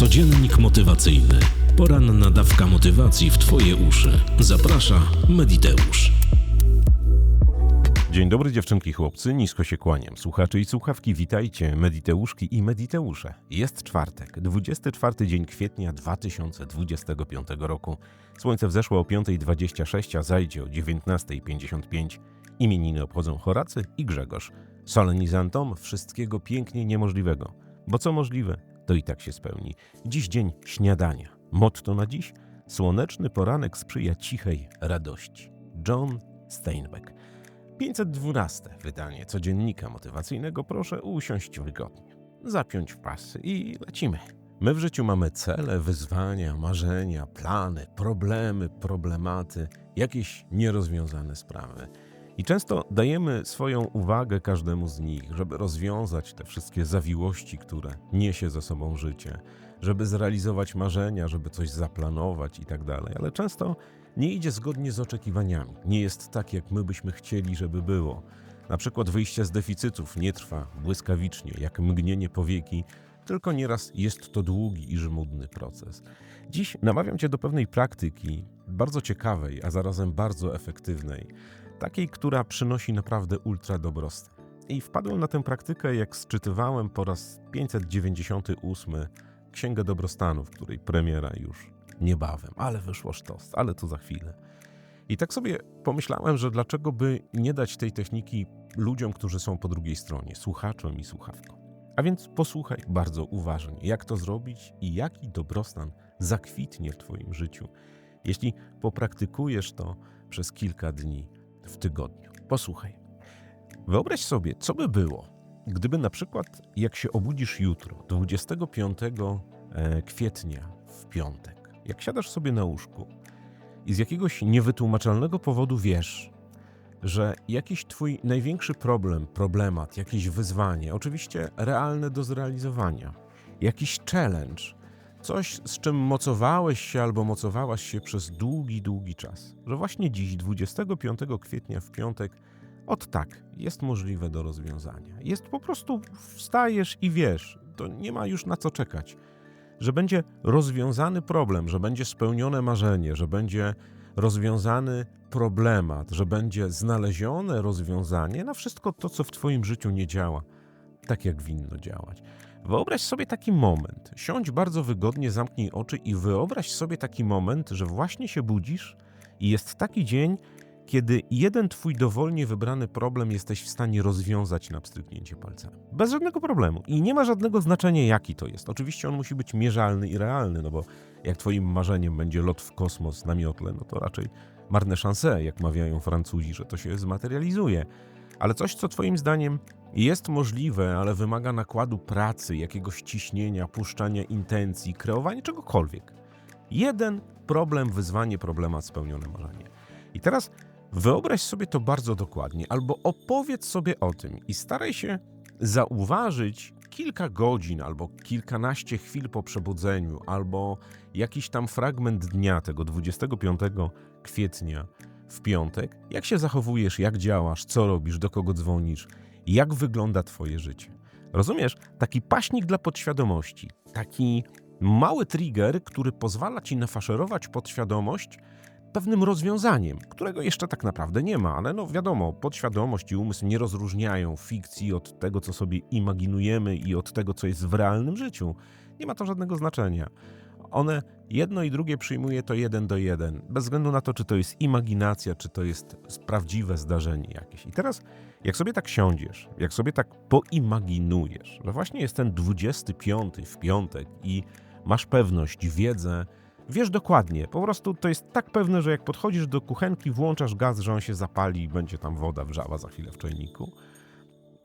Codziennik motywacyjny. Poranna dawka motywacji w Twoje uszy. Zaprasza Mediteusz. Dzień dobry dziewczynki, chłopcy, nisko się kłaniam. Słuchacze i słuchawki, witajcie, mediteuszki i mediteusze. Jest czwartek, 24 dzień kwietnia 2025 roku. Słońce wzeszło o 5.26, a zajdzie o 19.55. Imieniny obchodzą Horacy i Grzegorz. Solenizantom wszystkiego pięknie niemożliwego. Bo co możliwe, to i tak się spełni. Dziś dzień śniadania. Motto na dziś? Słoneczny poranek sprzyja cichej radości. John Steinbeck. 512 wydanie codziennika motywacyjnego proszę usiąść wygodnie, zapiąć pasy i lecimy. My w życiu mamy cele, wyzwania, marzenia, plany, problemy, problematy, jakieś nierozwiązane sprawy. I często dajemy swoją uwagę każdemu z nich, żeby rozwiązać te wszystkie zawiłości, które niesie ze sobą życie, żeby zrealizować marzenia, żeby coś zaplanować i tak dalej. Ale często nie idzie zgodnie z oczekiwaniami. Nie jest tak, jak my byśmy chcieli, żeby było. Na przykład wyjście z deficytów nie trwa błyskawicznie, jak mgnienie powieki, tylko nieraz jest to długi i żmudny proces. Dziś namawiam Cię do pewnej praktyki, bardzo ciekawej, a zarazem bardzo efektywnej, takiej, która przynosi naprawdę ultra dobrostan. I wpadłem na tę praktykę, jak sczytywałem po raz 598 Księgę Dobrostanu, w której premiera już niebawem, ale wyszło sztos, ale to za chwilę. I tak sobie pomyślałem, że dlaczego by nie dać tej techniki ludziom, którzy są po drugiej stronie, słuchaczom i słuchawkom. A więc posłuchaj bardzo uważnie, jak to zrobić i jaki dobrostan zakwitnie w Twoim życiu, jeśli popraktykujesz to przez kilka dni w tygodniu. Posłuchaj. Wyobraź sobie, co by było, gdyby na przykład, jak się obudzisz jutro, 25 e, kwietnia w piątek, jak siadasz sobie na łóżku i z jakiegoś niewytłumaczalnego powodu wiesz, że jakiś twój największy problem, problemat, jakieś wyzwanie, oczywiście realne do zrealizowania, jakiś challenge, coś z czym mocowałeś się albo mocowałaś się przez długi, długi czas, że właśnie dziś, 25 kwietnia w piątek, od tak jest możliwe do rozwiązania. Jest po prostu wstajesz i wiesz, to nie ma już na co czekać że będzie rozwiązany problem, że będzie spełnione marzenie, że będzie rozwiązany problemat, że będzie znalezione rozwiązanie na wszystko to, co w Twoim życiu nie działa, tak jak winno działać. Wyobraź sobie taki moment. Siądź bardzo wygodnie, zamknij oczy i wyobraź sobie taki moment, że właśnie się budzisz i jest taki dzień, kiedy jeden twój dowolnie wybrany problem jesteś w stanie rozwiązać na pstryknięcie palcami. Bez żadnego problemu. I nie ma żadnego znaczenia, jaki to jest. Oczywiście on musi być mierzalny i realny, no bo jak twoim marzeniem będzie lot w kosmos na miotle, no to raczej marne szanse, jak mawiają Francuzi, że to się zmaterializuje. Ale coś, co twoim zdaniem jest możliwe, ale wymaga nakładu pracy, jakiegoś ciśnienia, puszczania intencji, kreowania czegokolwiek. Jeden problem, wyzwanie, problemat, spełnione marzenie. I teraz Wyobraź sobie to bardzo dokładnie, albo opowiedz sobie o tym i staraj się zauważyć kilka godzin, albo kilkanaście chwil po przebudzeniu, albo jakiś tam fragment dnia tego 25 kwietnia w piątek, jak się zachowujesz, jak działasz, co robisz, do kogo dzwonisz, jak wygląda Twoje życie. Rozumiesz? Taki paśnik dla podświadomości, taki mały trigger, który pozwala ci nafaszerować podświadomość pewnym rozwiązaniem, którego jeszcze tak naprawdę nie ma, ale no wiadomo, podświadomość i umysł nie rozróżniają fikcji od tego, co sobie imaginujemy i od tego, co jest w realnym życiu. Nie ma to żadnego znaczenia. One jedno i drugie przyjmuje to jeden do jeden, bez względu na to, czy to jest imaginacja, czy to jest prawdziwe zdarzenie jakieś. I teraz, jak sobie tak siądziesz, jak sobie tak poimaginujesz, że właśnie jest ten 25 w piątek i masz pewność, wiedzę, Wiesz dokładnie, po prostu to jest tak pewne, że jak podchodzisz do kuchenki, włączasz gaz, że on się zapali i będzie tam woda wrzała za chwilę w czajniku,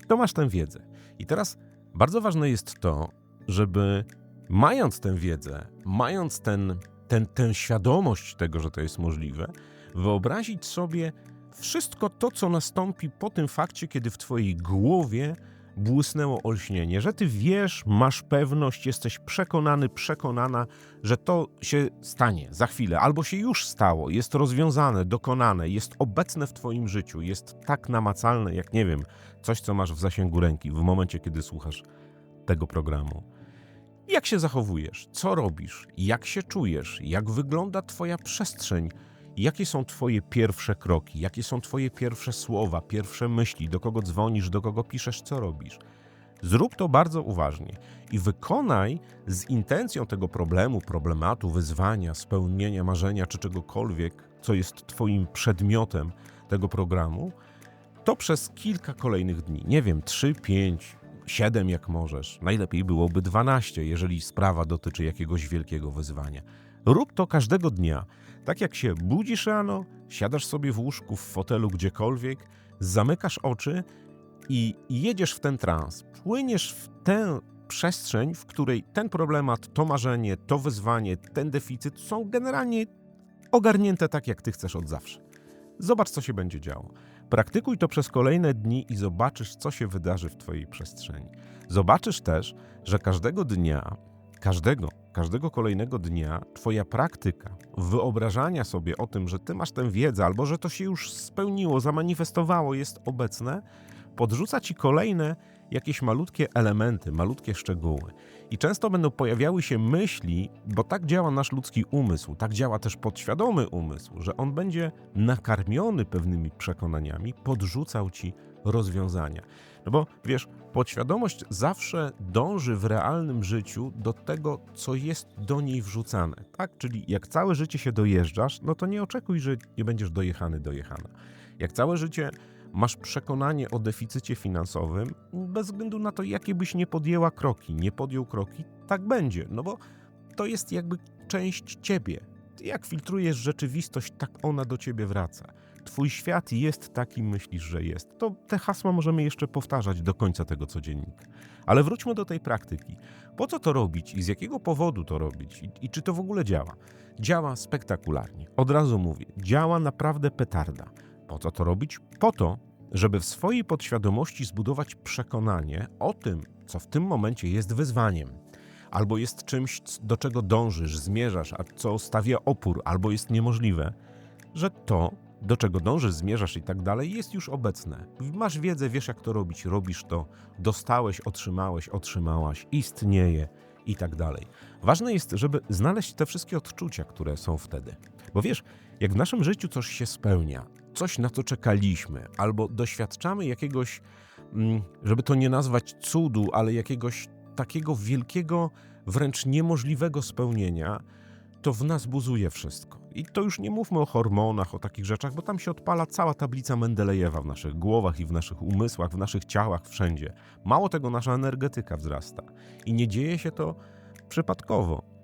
to masz tę wiedzę. I teraz bardzo ważne jest to, żeby mając tę wiedzę, mając ten, ten, tę świadomość tego, że to jest możliwe, wyobrazić sobie wszystko to, co nastąpi po tym fakcie, kiedy w Twojej głowie błysnęło olśnienie, że ty wiesz, masz pewność, jesteś przekonany, przekonana, że to się stanie za chwilę, albo się już stało, jest rozwiązane, dokonane, jest obecne w twoim życiu, jest tak namacalne, jak nie wiem, coś, co masz w zasięgu ręki w momencie, kiedy słuchasz tego programu. Jak się zachowujesz? Co robisz? Jak się czujesz? Jak wygląda Twoja przestrzeń? Jakie są Twoje pierwsze kroki? Jakie są Twoje pierwsze słowa, pierwsze myśli? Do kogo dzwonisz? Do kogo piszesz? Co robisz? Zrób to bardzo uważnie i wykonaj z intencją tego problemu, problematu, wyzwania, spełnienia marzenia czy czegokolwiek, co jest Twoim przedmiotem tego programu, to przez kilka kolejnych dni. Nie wiem, 3, 5, 7 jak możesz. Najlepiej byłoby 12, jeżeli sprawa dotyczy jakiegoś wielkiego wyzwania. Rób to każdego dnia. Tak jak się budzisz rano, siadasz sobie w łóżku, w fotelu, gdziekolwiek, zamykasz oczy i jedziesz w ten trans. Płyniesz w tę przestrzeń, w której ten problemat, to marzenie, to wyzwanie, ten deficyt są generalnie ogarnięte tak, jak ty chcesz od zawsze. Zobacz, co się będzie działo. Praktykuj to przez kolejne dni i zobaczysz, co się wydarzy w Twojej przestrzeni. Zobaczysz też, że każdego dnia, każdego, każdego kolejnego dnia, Twoja praktyka wyobrażania sobie o tym, że Ty masz tę wiedzę, albo że to się już spełniło, zamanifestowało, jest obecne, podrzuca Ci kolejne jakieś malutkie elementy, malutkie szczegóły. I często będą pojawiały się myśli, bo tak działa nasz ludzki umysł, tak działa też podświadomy umysł, że on będzie nakarmiony pewnymi przekonaniami, podrzucał ci rozwiązania. No bo wiesz, podświadomość zawsze dąży w realnym życiu do tego, co jest do niej wrzucane. Tak? Czyli jak całe życie się dojeżdżasz, no to nie oczekuj, że nie będziesz dojechany, dojechana. Jak całe życie masz przekonanie o deficycie finansowym, bez względu na to, jakie byś nie podjęła kroki, nie podjął kroki, tak będzie, no bo to jest jakby część ciebie. Ty jak filtrujesz rzeczywistość, tak ona do ciebie wraca. Twój świat jest taki, myślisz, że jest. To te hasła możemy jeszcze powtarzać do końca tego codziennika. Ale wróćmy do tej praktyki. Po co to robić i z jakiego powodu to robić i, i czy to w ogóle działa? Działa spektakularnie. Od razu mówię, działa naprawdę petarda. Po co to robić? Po to, żeby w swojej podświadomości zbudować przekonanie o tym, co w tym momencie jest wyzwaniem, albo jest czymś, do czego dążysz, zmierzasz, a co stawia opór, albo jest niemożliwe, że to, do czego dążysz, zmierzasz i tak dalej, jest już obecne. Masz wiedzę, wiesz jak to robić, robisz to, dostałeś, otrzymałeś, otrzymałaś, istnieje i tak dalej. Ważne jest, żeby znaleźć te wszystkie odczucia, które są wtedy. Bo wiesz, jak w naszym życiu coś się spełnia, coś na co czekaliśmy, albo doświadczamy jakiegoś, mm, żeby to nie nazwać cudu, ale jakiegoś takiego wielkiego, wręcz niemożliwego spełnienia, to w nas buzuje wszystko. I to już nie mówmy o hormonach, o takich rzeczach, bo tam się odpala cała tablica Mendelejewa w naszych głowach i w naszych umysłach, w naszych ciałach, wszędzie. Mało tego, nasza energetyka wzrasta. I nie dzieje się to przypadkowo.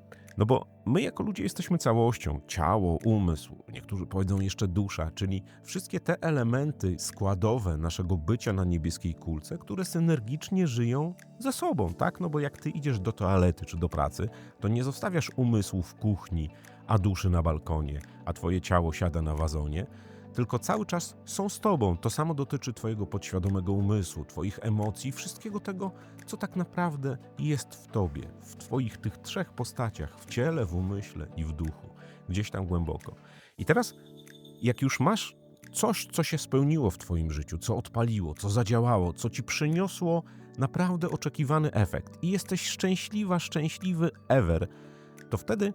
No bo my jako ludzie jesteśmy całością, ciało, umysł, niektórzy powiedzą jeszcze dusza, czyli wszystkie te elementy składowe naszego bycia na niebieskiej kulce, które synergicznie żyją ze sobą, tak? No bo jak ty idziesz do toalety czy do pracy, to nie zostawiasz umysłu w kuchni, a duszy na balkonie, a twoje ciało siada na wazonie, tylko cały czas są z tobą. To samo dotyczy twojego podświadomego umysłu, twoich emocji, wszystkiego tego, co tak naprawdę jest w tobie, w twoich tych trzech postaciach, w ciele, w umyśle i w duchu, gdzieś tam głęboko. I teraz, jak już masz coś, co się spełniło w twoim życiu, co odpaliło, co zadziałało, co ci przyniosło naprawdę oczekiwany efekt i jesteś szczęśliwa, szczęśliwy ever, to wtedy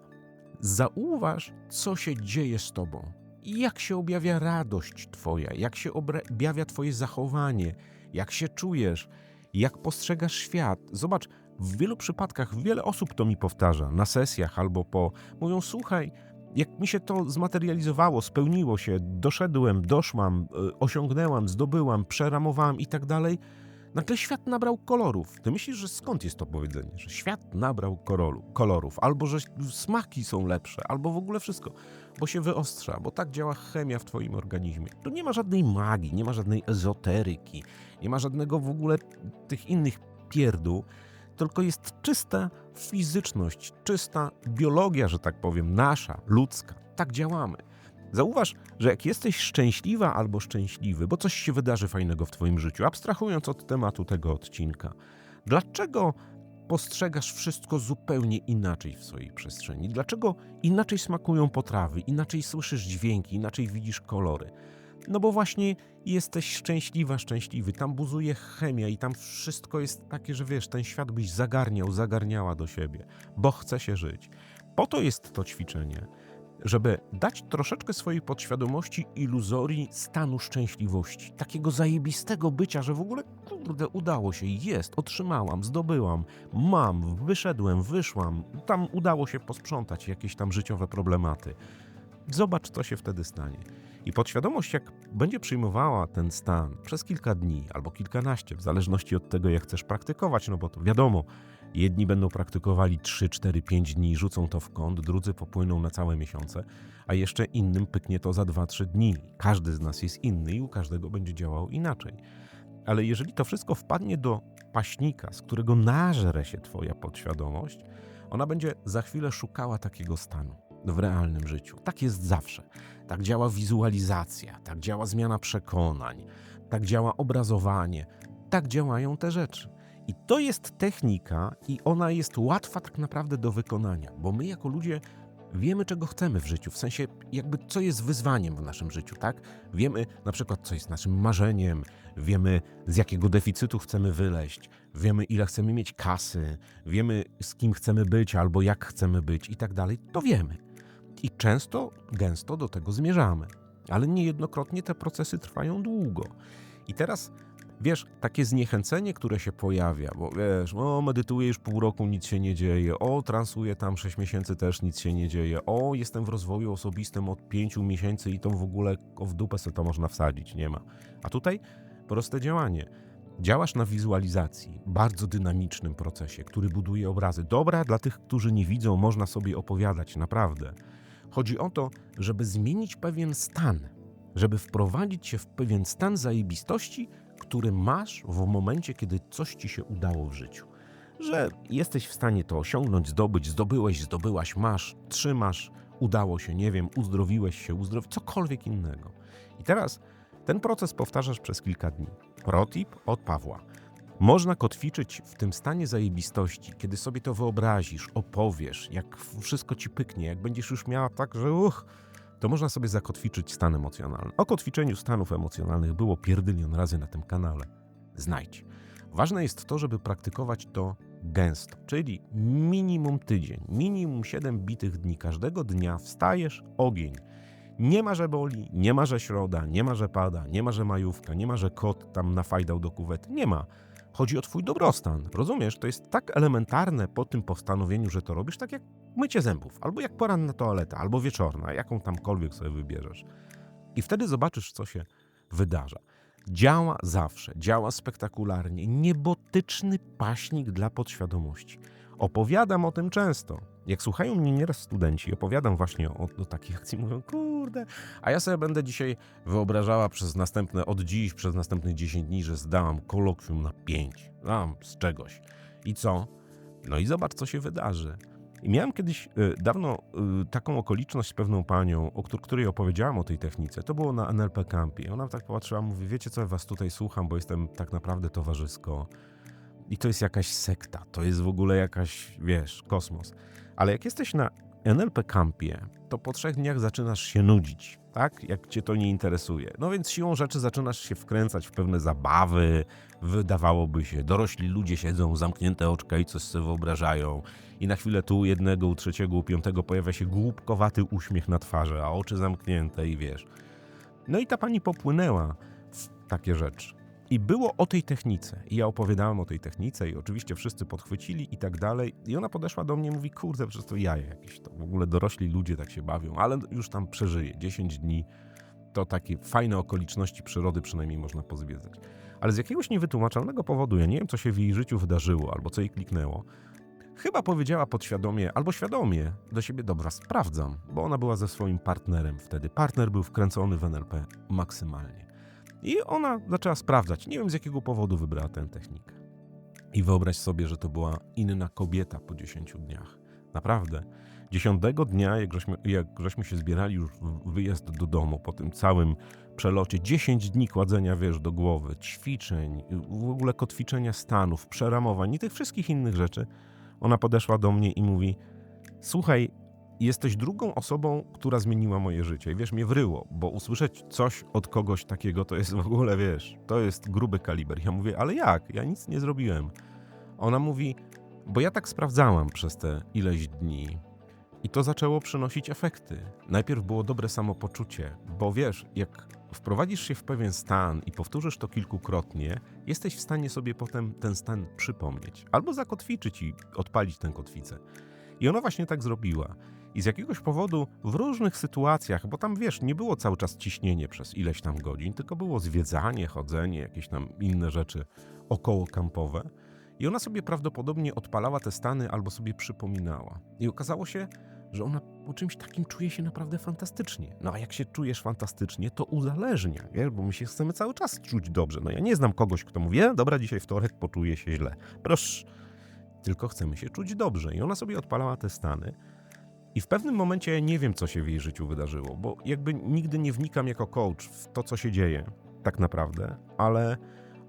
zauważ, co się dzieje z tobą jak się objawia radość Twoja, jak się objawia Twoje zachowanie, jak się czujesz, jak postrzegasz świat. Zobacz, w wielu przypadkach wiele osób to mi powtarza na sesjach albo po. Mówią: Słuchaj, jak mi się to zmaterializowało, spełniło się, doszedłem, doszłam, y, osiągnęłam, zdobyłam, przeramowałam i tak dalej Nagle świat nabrał kolorów. Ty myślisz, że skąd jest to powiedzenie? Że świat nabrał koloru, kolorów, albo że smaki są lepsze, albo w ogóle wszystko, bo się wyostrza, bo tak działa chemia w Twoim organizmie. Tu nie ma żadnej magii, nie ma żadnej ezoteryki, nie ma żadnego w ogóle tych innych pierdół, tylko jest czysta fizyczność, czysta biologia, że tak powiem, nasza, ludzka. Tak działamy. Zauważ, że jak jesteś szczęśliwa albo szczęśliwy, bo coś się wydarzy fajnego w Twoim życiu, abstrahując od tematu tego odcinka, dlaczego postrzegasz wszystko zupełnie inaczej w swojej przestrzeni? Dlaczego inaczej smakują potrawy, inaczej słyszysz dźwięki, inaczej widzisz kolory? No bo właśnie jesteś szczęśliwa, szczęśliwy, tam buzuje chemia i tam wszystko jest takie, że wiesz, ten świat byś zagarniał, zagarniała do siebie, bo chce się żyć. Po to jest to ćwiczenie, żeby dać troszeczkę swojej podświadomości iluzorii stanu szczęśliwości, takiego zajebistego bycia, że w ogóle kurde udało się, jest, otrzymałam, zdobyłam, mam, wyszedłem, wyszłam, tam udało się posprzątać jakieś tam życiowe problematy. Zobacz, co się wtedy stanie. I podświadomość, jak będzie przyjmowała ten stan przez kilka dni albo kilkanaście, w zależności od tego, jak chcesz praktykować, no bo to wiadomo, jedni będą praktykowali 3, 4, 5 dni, rzucą to w kąt, drudzy popłyną na całe miesiące, a jeszcze innym pyknie to za 2-3 dni. Każdy z nas jest inny i u każdego będzie działał inaczej. Ale jeżeli to wszystko wpadnie do paśnika, z którego nażre się Twoja podświadomość, ona będzie za chwilę szukała takiego stanu w realnym życiu. Tak jest zawsze. Tak działa wizualizacja, tak działa zmiana przekonań, tak działa obrazowanie, tak działają te rzeczy. I to jest technika, i ona jest łatwa tak naprawdę do wykonania, bo my jako ludzie wiemy, czego chcemy w życiu, w sensie jakby co jest wyzwaniem w naszym życiu, tak? Wiemy na przykład, co jest naszym marzeniem, wiemy z jakiego deficytu chcemy wyleźć, wiemy ile chcemy mieć kasy, wiemy z kim chcemy być albo jak chcemy być i tak dalej, to wiemy. I często, gęsto do tego zmierzamy, ale niejednokrotnie te procesy trwają długo. I teraz Wiesz, takie zniechęcenie, które się pojawia, bo wiesz, o, medytuję już pół roku, nic się nie dzieje, o, transuję tam 6 miesięcy, też nic się nie dzieje, o, jestem w rozwoju osobistym od 5 miesięcy i to w ogóle w dupę sobie to można wsadzić, nie ma. A tutaj proste działanie. Działasz na wizualizacji, bardzo dynamicznym procesie, który buduje obrazy. Dobra, dla tych, którzy nie widzą, można sobie opowiadać, naprawdę. Chodzi o to, żeby zmienić pewien stan, żeby wprowadzić się w pewien stan zajebistości, który masz w momencie, kiedy coś ci się udało w życiu. Że jesteś w stanie to osiągnąć, zdobyć, zdobyłeś, zdobyłaś, masz, trzymasz, udało się, nie wiem, uzdrowiłeś się, uzdrowi, cokolwiek innego. I teraz ten proces powtarzasz przez kilka dni. Protip od Pawła. Można kotwiczyć w tym stanie zajebistości, kiedy sobie to wyobrazisz, opowiesz, jak wszystko ci pyknie, jak będziesz już miała tak, że uch, to można sobie zakotwiczyć stan emocjonalny. O kotwiczeniu stanów emocjonalnych było pierdylion razy na tym kanale. Znajdź. Ważne jest to, żeby praktykować to gęsto, czyli minimum tydzień, minimum 7 bitych dni. Każdego dnia wstajesz, ogień. Nie ma, że boli, nie ma, że środa, nie ma, że pada, nie ma, że majówka, nie ma, że kot tam nafajdał do kuwety. Nie ma. Chodzi o twój dobrostan. Rozumiesz? To jest tak elementarne po tym postanowieniu, że to robisz, tak jak mycie zębów, albo jak poranna toaleta, albo wieczorna, jaką tamkolwiek sobie wybierzesz. I wtedy zobaczysz, co się wydarza. Działa zawsze, działa spektakularnie, niebotyczny paśnik dla podświadomości. Opowiadam o tym często. Jak słuchają mnie nieraz studenci, opowiadam właśnie o, o takich akcji, mówią, kurde, a ja sobie będę dzisiaj wyobrażała przez następne, od dziś, przez następnych 10 dni, że zdałam kolokwium na 5. Dam z czegoś. I co? No i zobacz, co się wydarzy. I miałem kiedyś y, dawno y, taką okoliczność z pewną panią, o któr- której opowiedziałam o tej technice. To było na NLP Campie. Ona tak popatrzyła, mówi, wiecie co, ja was tutaj słucham, bo jestem tak naprawdę towarzysko. I to jest jakaś sekta, to jest w ogóle jakaś, wiesz, kosmos. Ale jak jesteś na NLP Campie, to po trzech dniach zaczynasz się nudzić, tak? Jak cię to nie interesuje. No więc siłą rzeczy zaczynasz się wkręcać w pewne zabawy, wydawałoby się, dorośli ludzie siedzą, zamknięte oczka i coś sobie wyobrażają i na chwilę tu jednego, u trzeciego, u piątego pojawia się głupkowaty uśmiech na twarzy, a oczy zamknięte i wiesz. No i ta pani popłynęła w takie rzeczy. I było o tej technice. I ja opowiadałem o tej technice i oczywiście wszyscy podchwycili i tak dalej. I ona podeszła do mnie i mówi, kurde, przecież to jaja jakieś to. W ogóle dorośli ludzie tak się bawią, ale już tam przeżyje. 10 dni to takie fajne okoliczności przyrody przynajmniej można pozwiedzać. Ale z jakiegoś niewytłumaczalnego powodu, ja nie wiem, co się w jej życiu wydarzyło albo co jej kliknęło, chyba powiedziała podświadomie albo świadomie do siebie, dobra, sprawdzam, bo ona była ze swoim partnerem wtedy. Partner był wkręcony w NLP maksymalnie. I ona zaczęła sprawdzać. Nie wiem z jakiego powodu wybrała tę technikę. I wyobraź sobie, że to była inna kobieta po 10 dniach. Naprawdę. Dziesiątego dnia, jak żeśmy, jak żeśmy się zbierali już w wyjazd do domu po tym całym przelocie, 10 dni kładzenia, wiesz, do głowy, ćwiczeń, w ogóle kotwiczenia stanów, przeramowań i tych wszystkich innych rzeczy, ona podeszła do mnie i mówi: Słuchaj, jesteś drugą osobą, która zmieniła moje życie. I wiesz, mnie wryło, bo usłyszeć coś od kogoś takiego to jest w ogóle, wiesz, to jest gruby kaliber. Ja mówię, ale jak? Ja nic nie zrobiłem. Ona mówi, bo ja tak sprawdzałam przez te ileś dni i to zaczęło przynosić efekty. Najpierw było dobre samopoczucie, bo wiesz, jak wprowadzisz się w pewien stan i powtórzysz to kilkukrotnie, jesteś w stanie sobie potem ten stan przypomnieć albo zakotwiczyć i odpalić tę kotwicę. I ona właśnie tak zrobiła. I z jakiegoś powodu w różnych sytuacjach, bo tam wiesz, nie było cały czas ciśnienie przez ileś tam godzin, tylko było zwiedzanie, chodzenie, jakieś tam inne rzeczy około kampowe. I ona sobie prawdopodobnie odpalała te stany albo sobie przypominała. I okazało się, że ona po czymś takim czuje się naprawdę fantastycznie. No a jak się czujesz fantastycznie, to uzależnia, wiesz? bo my się chcemy cały czas czuć dobrze. No ja nie znam kogoś, kto mówi, "E, dobra, dzisiaj wtorek, poczuję się źle. Proszę. Tylko chcemy się czuć dobrze. I ona sobie odpalała te stany. I w pewnym momencie nie wiem, co się w jej życiu wydarzyło, bo jakby nigdy nie wnikam jako coach w to, co się dzieje, tak naprawdę, ale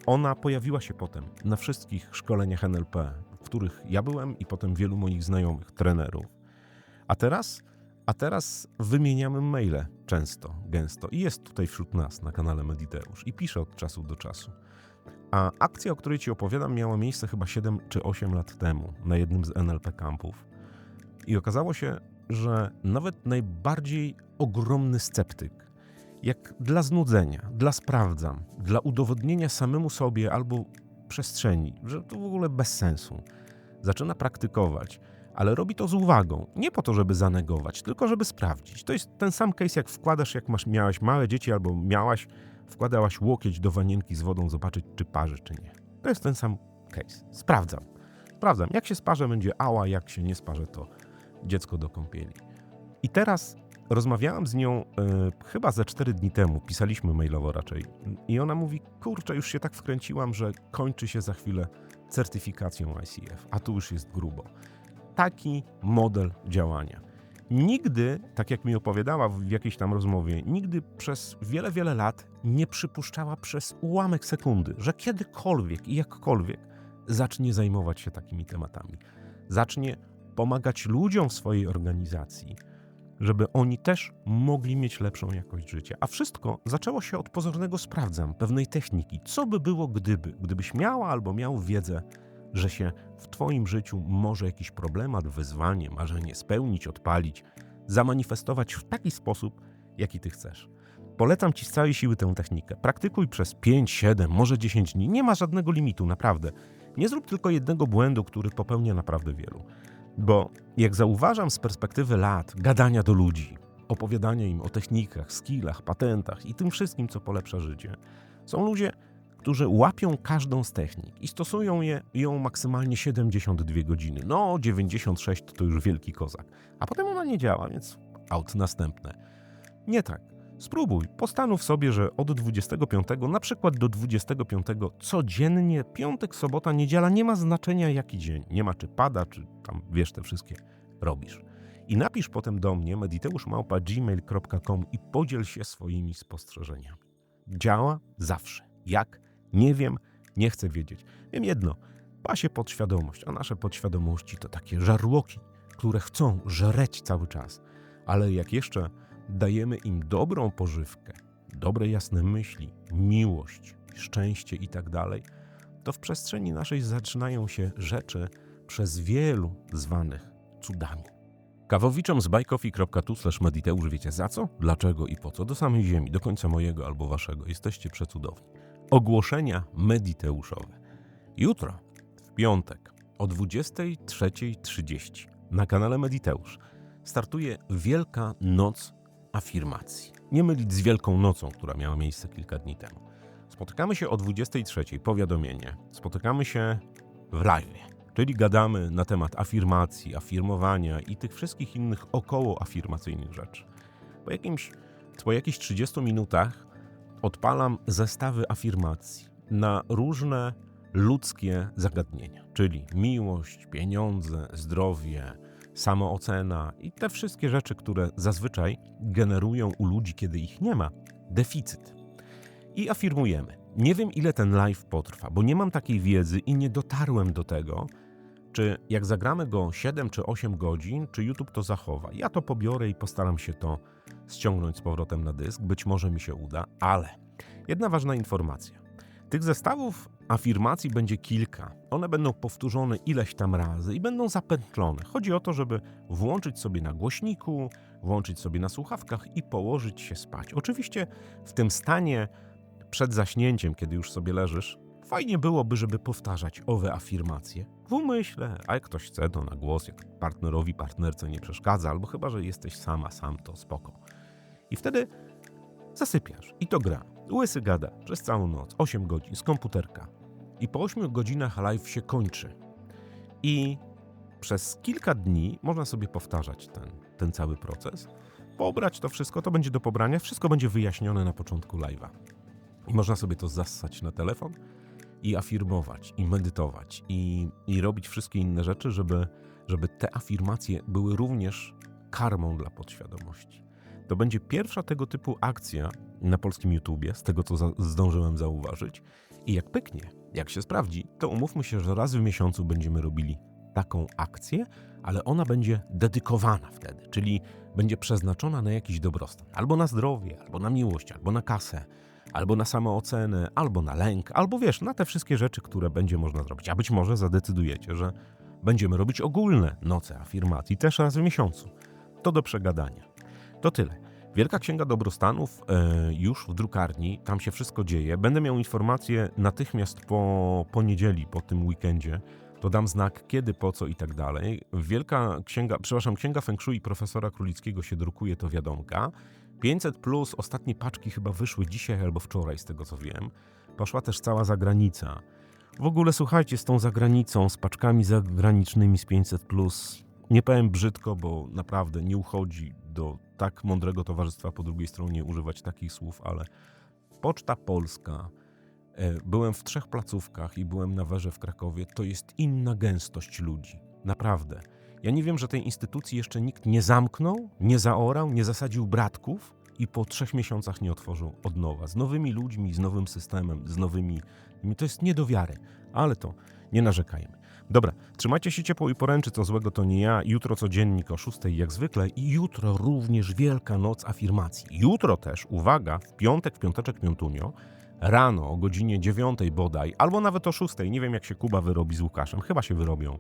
ona pojawiła się potem na wszystkich szkoleniach NLP, w których ja byłem i potem wielu moich znajomych, trenerów. A teraz, a teraz wymieniamy maile często, gęsto i jest tutaj wśród nas na kanale Mediteusz i pisze od czasu do czasu. A akcja, o której Ci opowiadam, miała miejsce chyba 7 czy 8 lat temu na jednym z NLP kampów. I okazało się, że nawet najbardziej ogromny sceptyk, jak dla znudzenia, dla sprawdzam, dla udowodnienia samemu sobie albo przestrzeni, że to w ogóle bez sensu, zaczyna praktykować, ale robi to z uwagą. Nie po to, żeby zanegować, tylko żeby sprawdzić. To jest ten sam case, jak wkładasz, jak masz, miałeś małe dzieci albo miałaś, wkładałaś łokieć do wanienki z wodą, zobaczyć, czy parzy, czy nie. To jest ten sam case. Sprawdzam. Sprawdzam. Jak się sparzę, będzie ała, jak się nie sparzę, to dziecko do kąpieli. I teraz rozmawiałam z nią e, chyba ze cztery dni temu, pisaliśmy mailowo raczej, i ona mówi: Kurczę, już się tak wkręciłam, że kończy się za chwilę certyfikacją ICF, a tu już jest grubo. Taki model działania. Nigdy, tak jak mi opowiadała w jakiejś tam rozmowie, nigdy przez wiele, wiele lat nie przypuszczała przez ułamek sekundy, że kiedykolwiek i jakkolwiek zacznie zajmować się takimi tematami. Zacznie pomagać ludziom w swojej organizacji, żeby oni też mogli mieć lepszą jakość życia. A wszystko zaczęło się od pozornego sprawdzam, pewnej techniki. Co by było, gdyby? Gdybyś miała albo miał wiedzę, że się w Twoim życiu może jakiś problemat, wyzwanie, marzenie spełnić, odpalić, zamanifestować w taki sposób, jaki Ty chcesz. Polecam Ci z całej siły tę technikę. Praktykuj przez 5, 7, może 10 dni. Nie ma żadnego limitu, naprawdę. Nie zrób tylko jednego błędu, który popełnia naprawdę wielu. Bo jak zauważam z perspektywy lat gadania do ludzi, opowiadania im o technikach, skillach, patentach i tym wszystkim, co polepsza życie, są ludzie, którzy łapią każdą z technik i stosują je, ją maksymalnie 72 godziny. No, 96 to już wielki kozak. A potem ona nie działa, więc out następne. Nie tak. Spróbuj, postanów sobie, że od 25 na przykład do 25 codziennie, piątek, sobota, niedziela, nie ma znaczenia jaki dzień. Nie ma czy pada, czy tam wiesz te wszystkie robisz. I napisz potem do mnie mediteuszmałpa.gmail.com i podziel się swoimi spostrzeżeniami. Działa zawsze. Jak? Nie wiem, nie chcę wiedzieć. Wiem jedno, pa się podświadomość, a nasze podświadomości to takie żarłoki, które chcą żreć cały czas. Ale jak jeszcze dajemy im dobrą pożywkę, dobre jasne myśli, miłość, szczęście i tak to w przestrzeni naszej zaczynają się rzeczy przez wielu zwanych cudami. Kawowiczom z bajkofi.tu mediteusz wiecie za co, dlaczego i po co, do samej ziemi, do końca mojego albo waszego. Jesteście przecudowni. Ogłoszenia mediteuszowe. Jutro, w piątek, o 23.30 na kanale Mediteusz startuje Wielka Noc Afirmacji. Nie mylić z Wielką Nocą, która miała miejsce kilka dni temu. Spotykamy się o 23.00, powiadomienie. Spotykamy się w live, czyli gadamy na temat afirmacji, afirmowania i tych wszystkich innych około afirmacyjnych rzeczy. Po, jakimś, po jakichś 30 minutach odpalam zestawy afirmacji na różne ludzkie zagadnienia, czyli miłość, pieniądze, zdrowie, samoocena i te wszystkie rzeczy, które zazwyczaj generują u ludzi, kiedy ich nie ma, deficyt. I afirmujemy. Nie wiem, ile ten live potrwa, bo nie mam takiej wiedzy i nie dotarłem do tego, czy jak zagramy go 7 czy 8 godzin, czy YouTube to zachowa. Ja to pobiorę i postaram się to ściągnąć z powrotem na dysk. Być może mi się uda, ale jedna ważna informacja. Tych zestawów afirmacji będzie kilka. One będą powtórzone ileś tam razy i będą zapętlone. Chodzi o to, żeby włączyć sobie na głośniku, włączyć sobie na słuchawkach i położyć się spać. Oczywiście w tym stanie przed zaśnięciem, kiedy już sobie leżysz, fajnie byłoby, żeby powtarzać owe afirmacje w umyśle, a jak ktoś chce, to na głos, jak partnerowi, partnerce nie przeszkadza, albo chyba, że jesteś sama, sam, to spoko. I wtedy zasypiasz i to gra. Łysy gada przez całą noc, 8 godzin z komputerka. I po 8 godzinach live się kończy. I przez kilka dni można sobie powtarzać ten, ten cały proces. Pobrać to wszystko, to będzie do pobrania, wszystko będzie wyjaśnione na początku live'a. I można sobie to zassać na telefon i afirmować, i medytować, i, i robić wszystkie inne rzeczy, żeby, żeby te afirmacje były również karmą dla podświadomości. To będzie pierwsza tego typu akcja na polskim YouTubie, z tego co za, zdążyłem zauważyć. I jak pyknie, jak się sprawdzi, to umówmy się, że raz w miesiącu będziemy robili taką akcję, ale ona będzie dedykowana wtedy, czyli będzie przeznaczona na jakiś dobrostan, albo na zdrowie, albo na miłość, albo na kasę, albo na samoocenę, albo na lęk, albo wiesz, na te wszystkie rzeczy, które będzie można zrobić. A być może zadecydujecie, że będziemy robić ogólne noce afirmacji też raz w miesiącu. To do przegadania. To tyle. Wielka Księga Dobrostanów e, już w drukarni, tam się wszystko dzieje. Będę miał informacje natychmiast po, po niedzieli, po tym weekendzie. To dam znak kiedy, po co i tak dalej. Wielka Księga, przepraszam, Księga Feng Shui profesora Królickiego się drukuje, to wiadomka. 500 plus, ostatnie paczki chyba wyszły dzisiaj albo wczoraj, z tego co wiem. Poszła też cała zagranica. W ogóle słuchajcie, z tą zagranicą, z paczkami zagranicznymi z 500 plus, nie powiem brzydko, bo naprawdę nie uchodzi do tak mądrego towarzystwa po drugiej stronie używać takich słów, ale Poczta Polska, e, byłem w trzech placówkach i byłem na Werze w Krakowie, to jest inna gęstość ludzi. Naprawdę. Ja nie wiem, że tej instytucji jeszcze nikt nie zamknął, nie zaorał, nie zasadził bratków i po trzech miesiącach nie otworzył od nowa. Z nowymi ludźmi, z nowym systemem, z nowymi. To jest nie do wiary, ale to nie narzekajmy. Dobra, trzymajcie się ciepło i poręczy, co złego to nie ja. Jutro codziennik o 6 jak zwykle i jutro również Wielka Noc Afirmacji. Jutro też, uwaga, w piątek, w piąteczek piątunio, rano o godzinie 9 bodaj, albo nawet o 6, nie wiem jak się Kuba wyrobi z Łukaszem, chyba się wyrobią,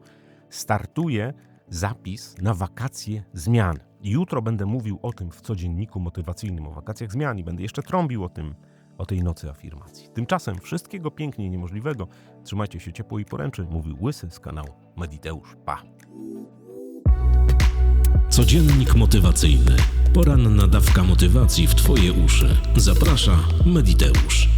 startuje zapis na wakacje zmian. Jutro będę mówił o tym w codzienniku motywacyjnym, o wakacjach zmian i będę jeszcze trąbił o tym, o tej nocy afirmacji. Tymczasem wszystkiego pięknie niemożliwego. Trzymajcie się ciepło i poręczy, mówił Łysy z kanału Mediteusz. Pa! Codziennik motywacyjny. Poranna dawka motywacji w Twoje uszy. Zaprasza Mediteusz.